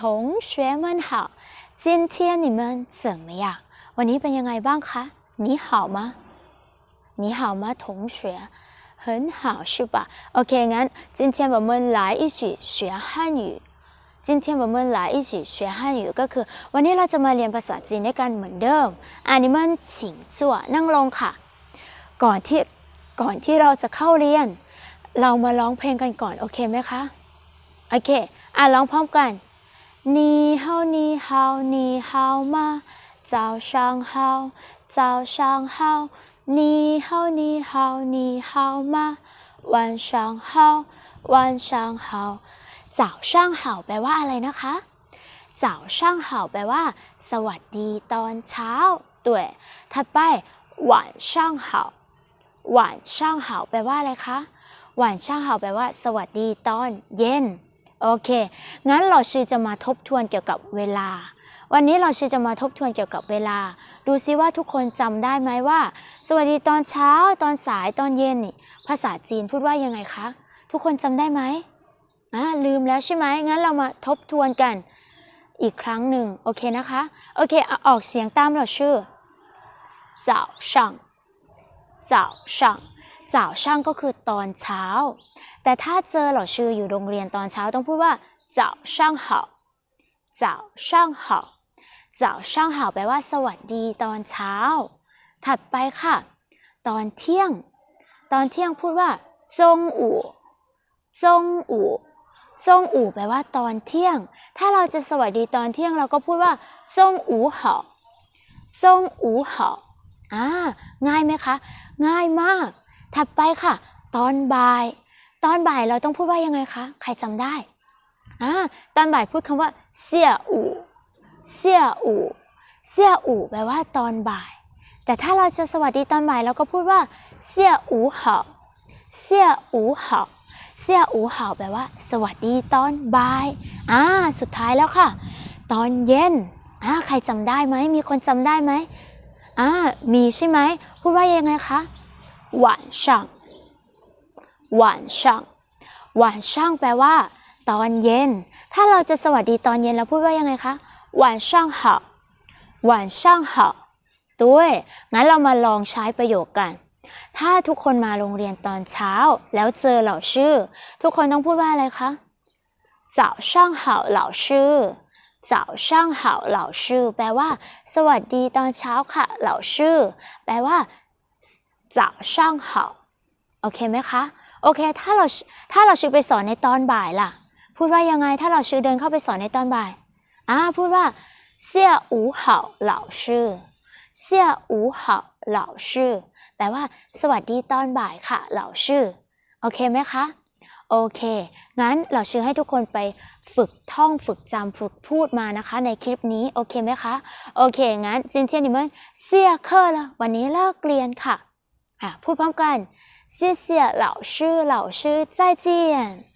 同学们好，今天你们怎么样？วันนี้เป็นยังไงบ้างคะ你好吗你好吗同学很好是吧？OK งั้น今天我们来一起学汉语今天我们来一起学汉语ก็คือ วันนี้เราจะมาเรียนภาษาจีนด้วยกันเหมือนเดิมอันนี้มันฉิงจั่วนั่งลงค่ะ ก่อนที่ก่อนที่เราจะเข้าเรียน เรามาร้องเพลงกันก่อนโอเคไหมคะโอเคอะร้องพร้อมกัน 你好你好你好吗早上好早上好你好你好你好吗晚上好晚上好早上好แปลว่าอะไรนะคะ早上好แปลว่า สวัสดีตอนเช้า对ถัดไป晚上好晚上好แปลว่าอะไรคะ晚上好แปลว่า สวัสดีตอนเย็น โอเค งั้นเราชื่อจะมาทบทวนเกี่ยวกับเวลา วันนี้เราชื่อจะมาทบทวนเกี่ยวกับเวลา ดูซิว่าทุกคนจำได้ไหมว่า สวัสดีตอนเช้า ตอนสาย ตอนเย็นนี่ ภาษาจีนพูดว่ายังไงคะ ทุกคนจำได้ไหมอ่าลืมแล้วใช่ไหม งั้นเรามาทบทวนกันอีกครั้งหนึ่ง โอเคนะคะ โอเค อออกเสียงตามเราชื่อ早上早上早上ก็คือตอนเช้า แต่ถ้าเจอเหล่าชื่ออยู่โรงเรียนตอนเช้าต้องพูดว่า早上好早上好早上好แปลว่า สวัสดีตอนเช้า ถัดไปค่ะ ตอนเที่ยง ตอนเที่ยงพูดว่าจงอู่จงอู่จงอู่แปลว่าตอนเที่ยง ถ้าเราจะสวัสดีตอนเที่ยงเราก็พูดว่าจงอู่เหาจงอู่เหา อ่าง่ายไหมคะ ง่ายมาก ถัดไปค่ะ ตอนบ่าย ตอนบ่ายเราต้องพูดว่ายังไงคะ ใครจำได้อ่าตอนบ่ายพูดคำว่าเสี่ยอู่เสี่ยอู่เสี่ยอู่แปลว่าตอนบ่าย แต่ถ้าเราจะสวัสดีตอนบ่ายเราก็พูดว่าเสี่ยอู่เหาเสี่ยอู่เหาเสี่ยอู่เหาแปลว่า สวัสดีตอนบ่ายอ่าสุดท้ายแล้วค่ะ ตอนเย็นอ่าใครจำได้ไหมมีคนจำได้ไหมอ่ามีใช่ไหม พูดว่ายังไงคะ晚上晚上晚上แปลว่า ตอนเย็น ถ้าเราจะสวัสดีตอนเย็นเราพูดว่ายังไงคะ晚上好晚上好ด้วยงั้นเรามาลองใช้ประโยคกัน ถ้าทุกคนมาโรงเรียนตอนเช้า แล้วเจอเหล่าชื่อ ทุกคนต้องพูดว่าอะไรคะ早上好老师 早上好老师แปลว่า สวัสดีตอนเช้าค่ะ เหล่าชื่อ แปลว่า早上好โอเคไหมคะ โอเค ถ้าเราถ้าเราชื่อไปสอนในตอนบ่ายล่ะ พูดว่ายังไง ถ้าเราชื่อเดินเข้าไปสอนในตอนบ่ายอ่าพูดว่าเสี่ยอูเห่าเสี่ยอูเห่าแปลว่า สวัสดีตอนบ่ายค่ะ เหล่าชื่อ โอเคไหมคะ โอเค งั้นเราชื่อให้ทุกคนไปฝึกท่องฝึกจำฝึกพูดมานะคะ ในคลิปนี้ โอเคไหมคะ โอเค งั้น今天你们下课了วันนี้เลิกเรียนค่ะ อ่ะพูดพร้อมกัน谢谢老师老师再见